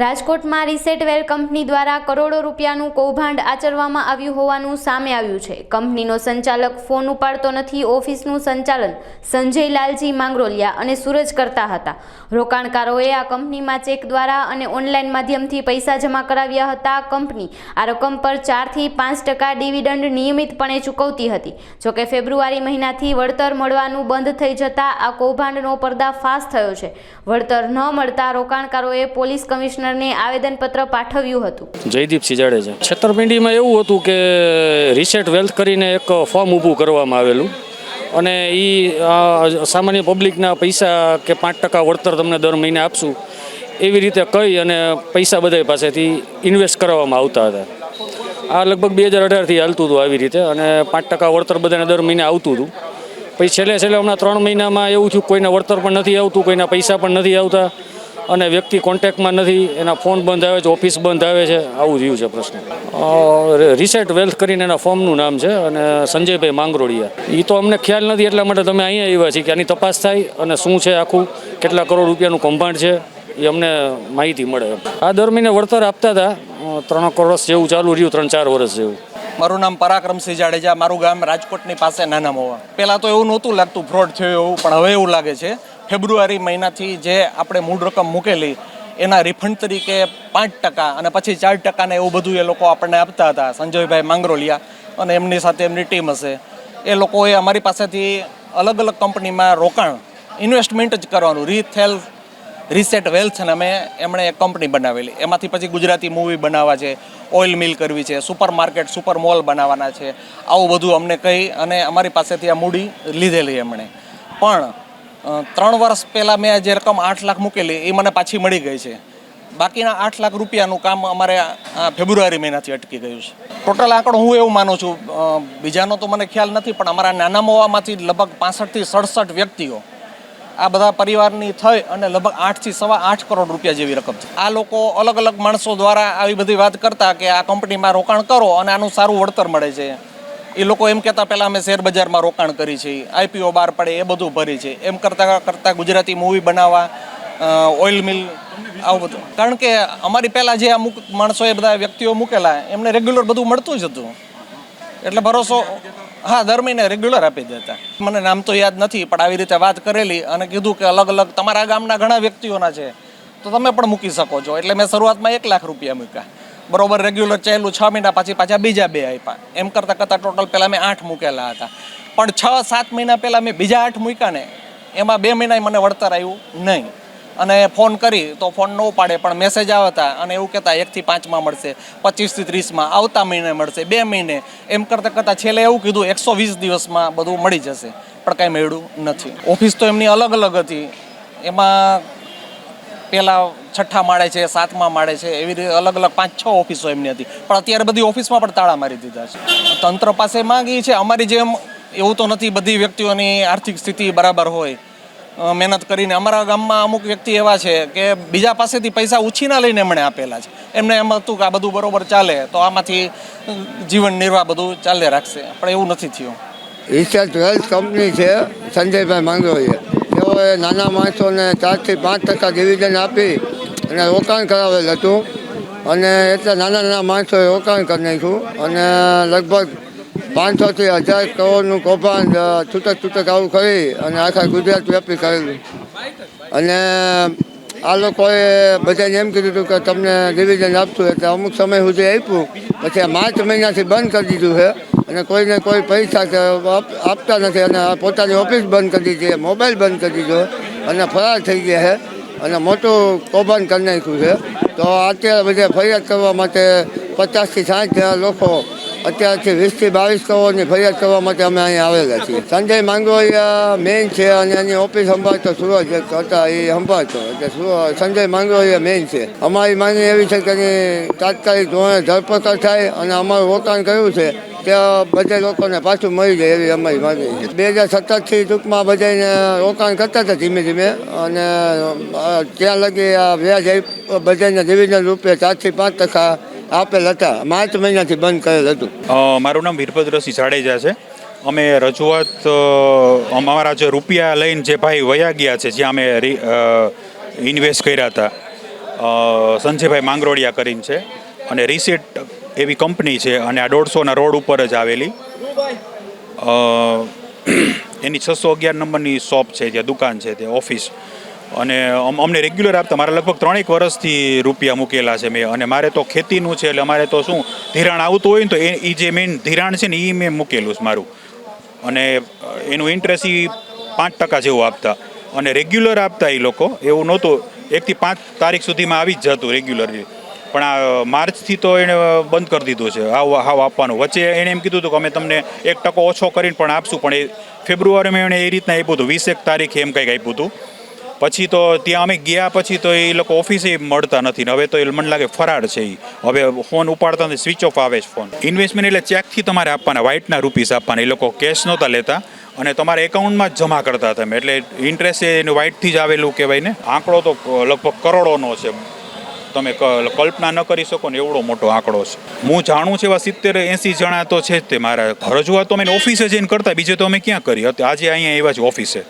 રાજકોટમાં રીસેટ વેલ કંપની દ્વારા કરોડો રૂપિયાનું કૌભાંડ આચરવામાં આવ્યું હોવાનું સામે આવ્યું છે. કંપનીનો સંચાલક ફોન ઉપાડતો નથી, ઓફિસનું સંચાલન સંજય લાલજી માંગરોલિયા અને સૂરજ કરતા હતા. રોકાણકારોએ આ કંપનીમાં ચેક દ્વારા અને ઓનલાઈન માધ્યમથી પૈસા જમા કરાવ્યા હતા. કંપની આ રકમ પર ચારથી પાંચ ટકા ડિવિડન્ડ નિયમિતપણે ચૂકવતી હતી. જોકે ફેબ્રુઆરી મહિનાથી વળતર મળવાનું બંધ થઈ જતા આ કૌભાંડનો પર્દાફાશ થયો છે. વળતર ન મળતા રોકાણકારોએ પોલીસ કમિશનરને આવેદનપત્ર પાઠવ્યું હતું. જયદીપસિંહ જાડેજા છેતરપિંડીમાં એવું હતું કે રિસેટ વેલ્થ કરીને એક ફોર્મ ઊભું કરવામાં આવેલું અને એ સામાન્ય પબ્લિકના પૈસા કે પાંચ ટકા વળતર તમને દર મહિને આપશું એવી રીતે કહી અને પૈસા બધા પાસેથી ઇન્વેસ્ટ કરવામાં આવતા હતા. આ લગભગ બે હજાર અઢારથી હાલતું હતું આવી રીતે અને પાંચ ટકા વળતર બધાને દર મહિને આવતું હતું. પછી છેલ્લે છેલ્લે હમણાં ત્રણ મહિનામાં એવું થયું કોઈના વળતર પણ નથી આવતું, કોઈના પૈસા પણ નથી આવતા. અને વ્યક્તિ કોન્ટેક્ટમાં નથી, એના ફોન બંધ આવે છે, ઓફિસ બંધ આવે છે, આવું રહ્યું છે પ્રશ્ન. રિસેટ વેલ્થ કરીને એના ફોર્મનું નામ છે અને સંજયભાઈ માંગરોળિયા એ તો અમને ખ્યાલ નથી, એટલા માટે તમે અહીંયા આવ્યા છીએ કે આની તપાસ થાય અને શું છે આખું, કેટલા કરોડ રૂપિયાનું કૌભાંડ છે, એ અમને માહિતી મળે. આ દર મહિને વળતર આપતા હતા ત્રણ વર્ષ જેવું ચાલુ રહ્યું, ત્રણ ચાર વર્ષ જેવું. મારું નામ પરાક્રમસિંહ જાડેજા, મારું ગામ રાજકોટની પાસે નાના મોવા. પહેલાં તો એવું નહોતું લાગતું ફ્રોડ થયો એવું, પણ હવે એવું લાગે છે. ફેબ્રુઆરી મહિનાથી જે આપણે મૂળ રકમ મૂકેલી, એના રિફંડ તરીકે પાંચ ટકા અને પછી ચાર ટકાને એવું બધું એ લોકો આપણને આપતા હતા. સંજયભાઈ માંગરોલિયા અને એમની સાથે એમની ટીમ હશે. એ લોકોએ અમારી પાસેથી અલગ અલગ કંપનીમાં રોકાણ ઇન્વેસ્ટમેન્ટ જ કરવાનું. રીથેલ રીસેટ વેલ્થ અને અમે, એમણે એક કંપની બનાવેલી. એમાંથી પછી ગુજરાતી મૂવી બનાવવા છે ઓઇલ મિલ કરવી છે સુપર માર્કેટ સુપર મોલ બનાવવાના છે. આવું બધું અમને કહી અને અમારી પાસેથી આ મૂડી લીધેલી એમણે. પણ ત્રણ વર્ષ પહેલાં મેં જે રકમ આઠ લાખ મૂકેલી, એ મને પાછી મળી ગઈ છે. બાકીના આઠ લાખ રૂપિયાનું કામ અમારે ફેબ્રુઆરી મહિનાથી અટકી ગયું છે. ટોટલ આંકડો હું એવું માનું છું બીજાનો તો મને ખ્યાલ નથી, પણ અમારા નાના મોવામાંથી લગભગ પાસઠથી સડસઠ વ્યક્તિઓ આ બધા પરિવારની થઈ અને લગભગ આઠથી સવા આઠ કરોડ રૂપિયા જેવી રકમ છે. આ લોકો અલગ અલગ માણસો દ્વારા આવી બધી વાત કરતા કે આ કંપનીમાં રોકાણ કરો અને આનું સારું વળતર મળે છે. એ લોકો એમ કહેતા પહેલાં અમે શેર બજારમાં રોકાણ કરી છે આઈપીઓ બહાર પડે, એ બધું ભરી છે. એમ કરતાં કરતાં ગુજરાતી મૂવી બનાવવા ઓઇલ મિલ આવું બધું. કારણ કે અમારી પહેલાં જે અમુક માણસો એ બધા વ્યક્તિઓ મૂકેલા, એમને રેગ્યુલર બધું મળતું જ હતું. એટલે ભરોસો, હા, દર મહિને રેગ્યુલર આપી દેતા. મને નામ તો યાદ નથી, પણ આવી રીતે વાત કરેલી અને કીધું કે અલગ અલગ તમારા ગામના ઘણા વ્યક્તિઓના છે, તો તમે પણ મૂકી શકો છો. એટલે મેં શરૂઆતમાં એક લાખ રૂપિયા મૂક્યા. બરોબર રેગ્યુલર ચાલ્યું છ મહિના પછી પાછા બીજા બે આપ્યા. એમ કરતાં કરતાં ટોટલ પહેલાં મેં આઠ મૂકેલા હતા. પણ છ, સાત મહિના પહેલાં મેં બીજા આઠ મૂક્યા ને, એમાં બે મહિના મને વળતર આવ્યું નહીં. અને ફોન કરી તો ફોન ન ઉપાડે, પણ મેસેજ આવતા અને એવું કહેતા એકથી પાંચમાં મળશે પચીસથી ત્રીસમાં આવતા મહિને મળશે, બે મહિને. એમ કરતાં કરતાં છેલ્લે એવું કીધું એકસો વીસ દિવસમાં બધું મળી જશે. પણ કાંઈ મેળ્યું નથી. ઓફિસ તો એમની અલગ અલગ હતી. એમાં પેલા છઠ્ઠા માળે છે, સાતમા માળે છે, એવી રીતે અલગ અલગ પાંચ છ ઓફિસો એમની હતી. પણ અત્યારે બધી ઓફિસમાં પણ તાળા મારી દીધા છે. તંત્ર પાસે માંગી છે, અમારી જેમ એવું તો નથી, બધી વ્યક્તિઓની આર્થિક સ્થિતિ બરાબર હોય. મહેનત કરીને અમારા ગામમાં અમુક વ્યક્તિ એવા છે કે બીજા પાસેથી પૈસા ઉછીના લઈને એમણે આપેલા છે. એમને એમ હતું કે આ બધું બરોબર ચાલે, તો આમાંથી જીવન નિર્વાહ બધું ચાલે રાખશે. પણ એવું નથી થયું. રિસર્ચ વેલ્થ કંપની છે, સંજયભાઈ માંગરોળીએ તેઓએ નાના માણસોને ચારથી પાંચ ટકા ડિવિઝન આપી અને રોકાણ કરાવેલ હતું. અને એટલે નાના નાના માણસોએ રોકાણ કરી નાખ્યું. અને લગભગ પાંચસોથી હજાર કરોડનું કૌભાંડ છૂટક છૂટક આવું કરી અને આખા ગુજરાત વ્યાપી કરેલું. અને આ લોકોએ બધાને એમ કીધું હતું કે તમને ડિવિઝન આપશું એટલે અમુક સમય સુધી આપ્યું. પછી માર્ચ મહિનાથી બંધ કરી દીધું છે અને કોઈને કોઈ પૈસા આપ- આપતા નથી અને પોતાની ઓફિસ બંધ કરી દીધી છે, મોબાઈલ બંધ કરી દીધો અને ફરાર થઈ ગયા છે અને મોટું કૌભાંડ કરી નાખ્યું છે. તો અત્યારે બધે ફરિયાદ કરવા માટે પચાસથી સાઠ લોકો અત્યારથી વીસથી બાવીસ કરોડની ફરિયાદ કરવા માટે અમે અહીંયા આવેલા છીએ. સંજય માંગરોળિયા મેઇન છે અને એની ઓફિસ સંભાળતો સુરત હતા એ સંભાળતો. એટલે સંજય માંગરોળિયા મેઇન છે. અમારી માંગણી એવી છે કે એની તાત્કાલિક ધોરણે ધરપકડ થાય અને અમારું રોકાણ કર્યું છે, ત્યાં બધે લોકોને પાછું મળી જાય એવી અમારી માંગણી છે. બે હજાર સત્તરથી ટૂંકમાં બધાને રોકાણ કરતા હતા ધીમે ધીમે અને ત્યાં લગી આ વ્યાજ બધાને ડિવિઝન રૂપે ચારથી પાંચ ટકા આપેલ હતા માર્ચ મહિનાથી બંધ કરેલ હતું. મારું નામ વીરભદ્રસિંહ જાડેજા છે. અમે રજૂઆત અમારા જે રૂપિયા લઈને જે ભાઈ વયા ગયા છે જ્યાં અમે ઇન્વેસ્ટ કર્યા હતા સંજયભાઈ માંગરોળિયા કરીને છે. અને રિસેટ એવી કંપની છે અને આ દોઢસોના રોડ ઉપર જ આવેલી. એની છસો અગિયાર નંબરની શોપ છે જે દુકાન છે તે ઓફિસ અને અમ- અમને રેગ્યુલર આપતા મારા લગભગ ત્રણેક વર્ષથી રૂપિયા મૂકેલા છે મેં. અને મારે તો ખેતીનું છે એટલે અમારે તો શું, ધિરાણ આવતું હોય ને તો એ જે મેઇન ધિરાણ છે ને એ મેં મૂકેલું છે મારું. અને એનું ઇન્ટરેસ્ટ એ પાંચ ટકા જેવું આપતા. અને રેગ્યુલર આપતા એ લોકો. એવું નહોતું, એકથી પાંચ તારીખ સુધીમાં આવી જ જતું રેગ્યુલરલી પણ આ માર્ચથી તો એણે બંધ કરી દીધું છે. હાવ હાવ આપવાનું. વચ્ચે એણે એમ કીધું હતું કે અમે તમને એક ટકો ઓછો કરીને પણ આપશું, પણ એ ફેબ્રુઆરીમાં એણે એ રીતના આપ્યું હતું. વીસેક તારીખે એમ કંઈક આપ્યું હતું. પછી તો ત્યાં અમે ગયા, પછી તો એ લોકો ઓફિસે મળતા નથી ને. હવે તો એ મને લાગે ફરાર છે એ હવે ફોન ઉપાડતા નથી સ્વિચ ઓફ આવે છે ફોન ઇન્વેસ્ટમેન્ટ એટલે ચેકથી તમારે આપવાના વ્હાઇટના રૂપીસ આપવાના. એ લોકો કેશ નહોતા લેતા અને તમારા એકાઉન્ટમાં જ જમા કરતા હતા એટલે ઇન્ટરેસ્ટ એનું વ્હાઇટથી જ આવેલું કહેવાય ને. આંકડો તો લગભગ કરોડોનો છે તમે કલ્પના ન કરી શકો ને, એવડો મોટો આંકડો છે. હું જાણું છું એવા સિત્તેર એંસી જણા તો છે તે મારા રજૂઆત તો અમે ઓફિસે જઈને કરતા, બીજે તો અમે ક્યાં કરી? આજે અહીંયા એવા જ ઓફિસે